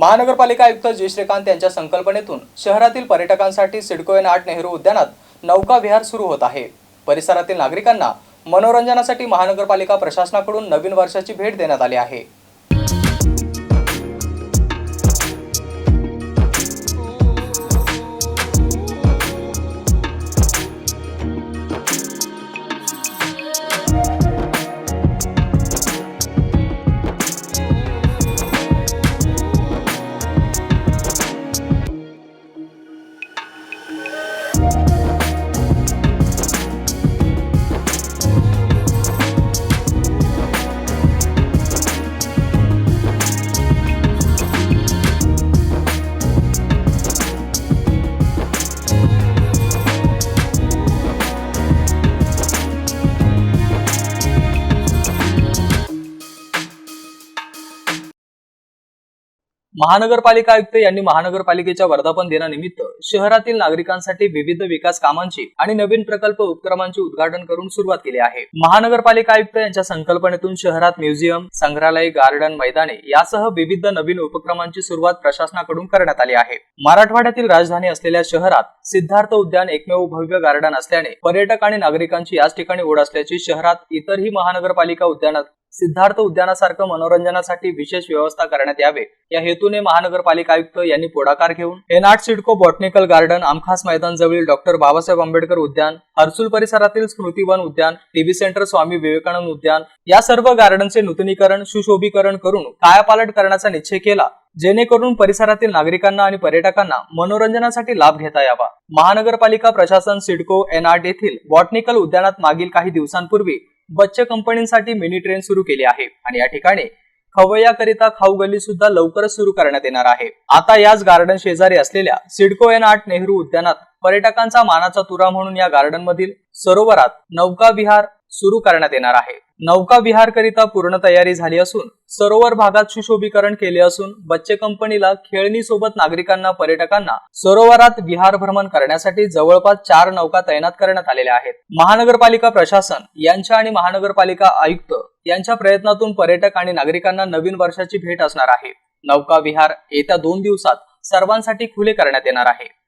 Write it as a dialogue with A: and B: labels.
A: महानगरपालिका आयुक्त जी. श्रीकांत यांच्या संकल्पनेतून शहरातील पर्यटकांसाठी सिडको एन आठ नेहरू उद्यानात नौका विहार सुरू होत आहे. परिसरातील नागरिकांना मनोरंजनासाठी महानगरपालिका प्रशासनाकडून नवीन वर्षाची भेट देण्यात आली आहे. महानगरपालिका आयुक्त यांनी महानगरपालिकेच्या वर्धापन दिनानिमित्त शहरातील नागरिकांसाठी विविध विकास कामांची आणि नवीन प्रकल्प उपक्रमांचे उद्घाटन करून सुरुवात केली आहे. महानगरपालिका आयुक्त यांच्या संकल्पनेतून शहरात म्युझियम संग्रहालय गार्डन मैदाने यासह विविध नवीन उपक्रमांची सुरुवात प्रशासनाकडून करण्यात आली आहे. मराठवाड्यातील राजधानी असलेल्या शहरात सिद्धार्थ उद्यान एकमेव भव्य गार्डन असल्याने पर्यटक आणि नागरिकांची याच ठिकाणी ओढ असल्याची शहरात इतरही महानगरपालिका उद्यानात सिद्धार्थ उद्यानासारखं मनोरंजनासाठी विशेष व्यवस्था करण्यात यावे. या हेतूने महानगरपालिका आयुक्त यांनी पुढाकार घेऊन एनआर्ट सिडको बॉटनिकल गार्डन आमखास मैदान जवळील डॉक्टर बाबासाहेब आंबेडकर उद्यान हर्सुल परिसरातील स्मृतीवन उद्यान टीव्ही सेंटर स्वामी विवेकानंद उद्यान या सर्व गार्डनचे नूतनीकरण सुशोभीकरण करून कायापालट करण्याचा निश्चय केला जेणेकरून परिसरातील नागरिकांना आणि पर्यटकांना मनोरंजनासाठी लाभ घेता यावा. महानगरपालिका प्रशासन सिडको एनआर्ट येथील बॉटनिकल उद्यानात मागील काही दिवसांपूर्वी बच्चे कंपनीसाठी मिनी ट्रेन सुरू केली आहे आणि या ठिकाणी खवय्याकरिता खाऊ गल्ली सुद्धा लवकरच सुरू करण्यात येणार आहे. आता याच गार्डन शेजारी असलेल्या सिडको एन आठ नेहरू उद्यानात पर्यटकांचा मानाचा तुरा म्हणून या गार्डन मधील सरोवरात नौका विहार सुरू करण्यात येणार आहे. नौका विहार करिता पूर्ण तयारी झाली असून सरोवर भागात सुशोभीकरण केले असून बच्चे कंपनीला खेळणी सोबत नागरिकांना पर्यटकांना सरोवरात विहार भ्रमण करण्यासाठी जवळपास चार नौका तैनात करण्यात आलेल्या आहेत. महानगरपालिका प्रशासन यांच्या आणि महानगरपालिका आयुक्त यांच्या प्रयत्नातून पर्यटक आणि नागरिकांना नवीन वर्षाची भेट असणार आहे. नौका विहार येत्या दोन दिवसात सर्वांसाठी खुले करण्यात येणार आहे.